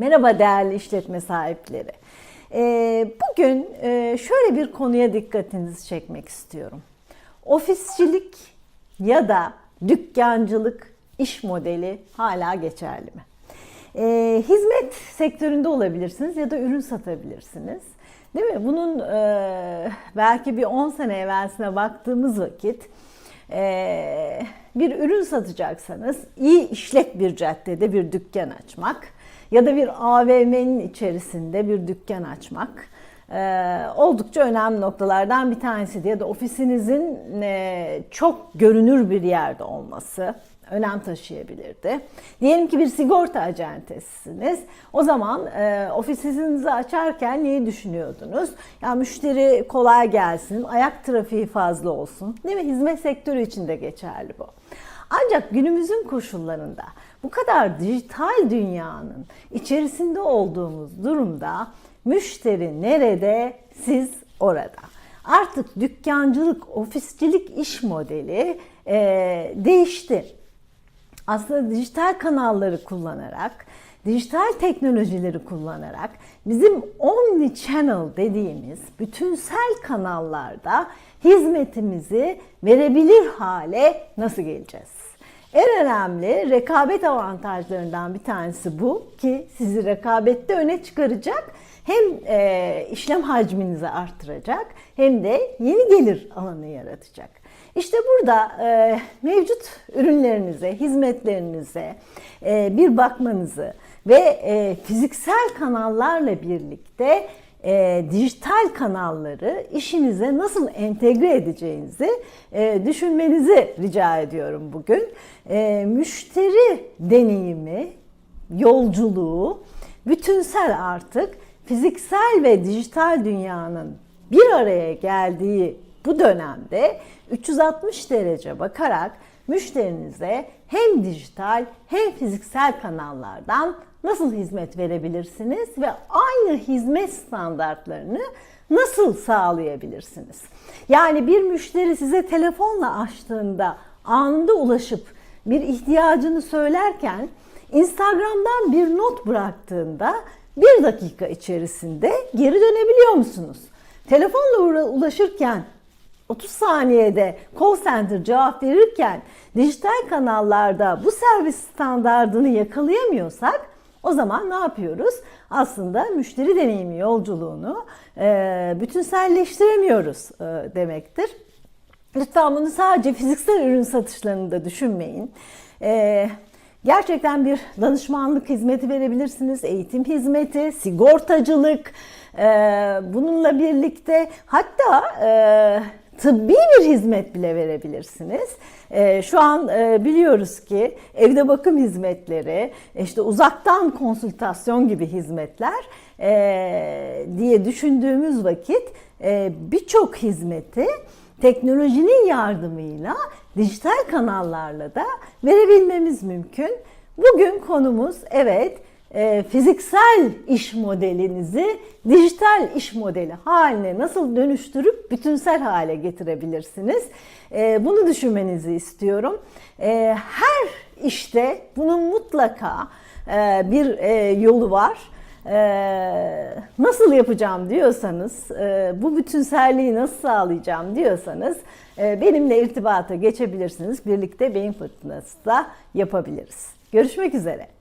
Merhaba değerli işletme sahipleri. Ee, bugün e, şöyle bir konuya dikkatinizi çekmek istiyorum. Ofisçilik ya da dükkancılık iş modeli hala geçerli mi? Ee, hizmet sektöründe olabilirsiniz ya da ürün satabilirsiniz. Değil mi? Bunun e, belki bir 10 sene evvelsine baktığımız vakit e, bir ürün satacaksanız iyi işlek bir caddede bir dükkan açmak ya da bir AVM'nin içerisinde bir dükkan açmak e, oldukça önemli noktalardan bir tanesi ya da ofisinizin e, çok görünür bir yerde olması önem taşıyabilirdi. Diyelim ki bir sigorta acentesisiniz. O zaman e, ofisinizi açarken neyi düşünüyordunuz? Ya müşteri kolay gelsin, ayak trafiği fazla olsun. Değil mi? Hizmet sektörü için de geçerli bu. Ancak günümüzün koşullarında bu kadar dijital dünyanın içerisinde olduğumuz durumda müşteri nerede, siz orada. Artık dükkancılık, ofiscilik iş modeli e, değişti aslında dijital kanalları kullanarak, dijital teknolojileri kullanarak bizim omni channel dediğimiz bütünsel kanallarda hizmetimizi verebilir hale nasıl geleceğiz? En önemli rekabet avantajlarından bir tanesi bu ki sizi rekabette öne çıkaracak hem e, işlem hacminizi arttıracak hem de yeni gelir alanı yaratacak. İşte burada e, mevcut ürünlerinize, hizmetlerinize e, bir bakmanızı ve e, fiziksel kanallarla birlikte e, dijital kanalları işinize nasıl entegre edeceğinizi e, düşünmenizi rica ediyorum bugün. E, müşteri deneyimi, yolculuğu bütünsel artık fiziksel ve dijital dünyanın bir araya geldiği bu dönemde 360 derece bakarak müşterinize hem dijital hem fiziksel kanallardan nasıl hizmet verebilirsiniz ve aynı hizmet standartlarını nasıl sağlayabilirsiniz? Yani bir müşteri size telefonla açtığında anında ulaşıp bir ihtiyacını söylerken Instagram'dan bir not bıraktığında bir dakika içerisinde geri dönebiliyor musunuz? Telefonla ulaşırken 30 saniyede call center cevap verirken dijital kanallarda bu servis standardını yakalayamıyorsak o zaman ne yapıyoruz? Aslında müşteri deneyimi yolculuğunu e, bütünselleştiremiyoruz e, demektir. Lütfen bunu sadece fiziksel ürün satışlarında düşünmeyin. E, gerçekten bir danışmanlık hizmeti verebilirsiniz, eğitim hizmeti, sigortacılık, e, bununla birlikte hatta e, tıbbi bir hizmet bile verebilirsiniz. E, şu an e, biliyoruz ki evde bakım hizmetleri, işte uzaktan konsültasyon gibi hizmetler e, diye düşündüğümüz vakit e, birçok hizmeti teknolojinin yardımıyla dijital kanallarla da verebilmemiz mümkün. Bugün konumuz evet e, fiziksel iş modelinizi dijital iş modeli haline nasıl dönüştürüp bütünsel hale getirebilirsiniz? E, bunu düşünmenizi istiyorum. E, her işte bunun mutlaka bir yolu var. Ee, nasıl yapacağım diyorsanız, e, bu bütünselliği nasıl sağlayacağım diyorsanız e, benimle irtibata geçebilirsiniz. Birlikte beyin fırtınası da yapabiliriz. Görüşmek üzere.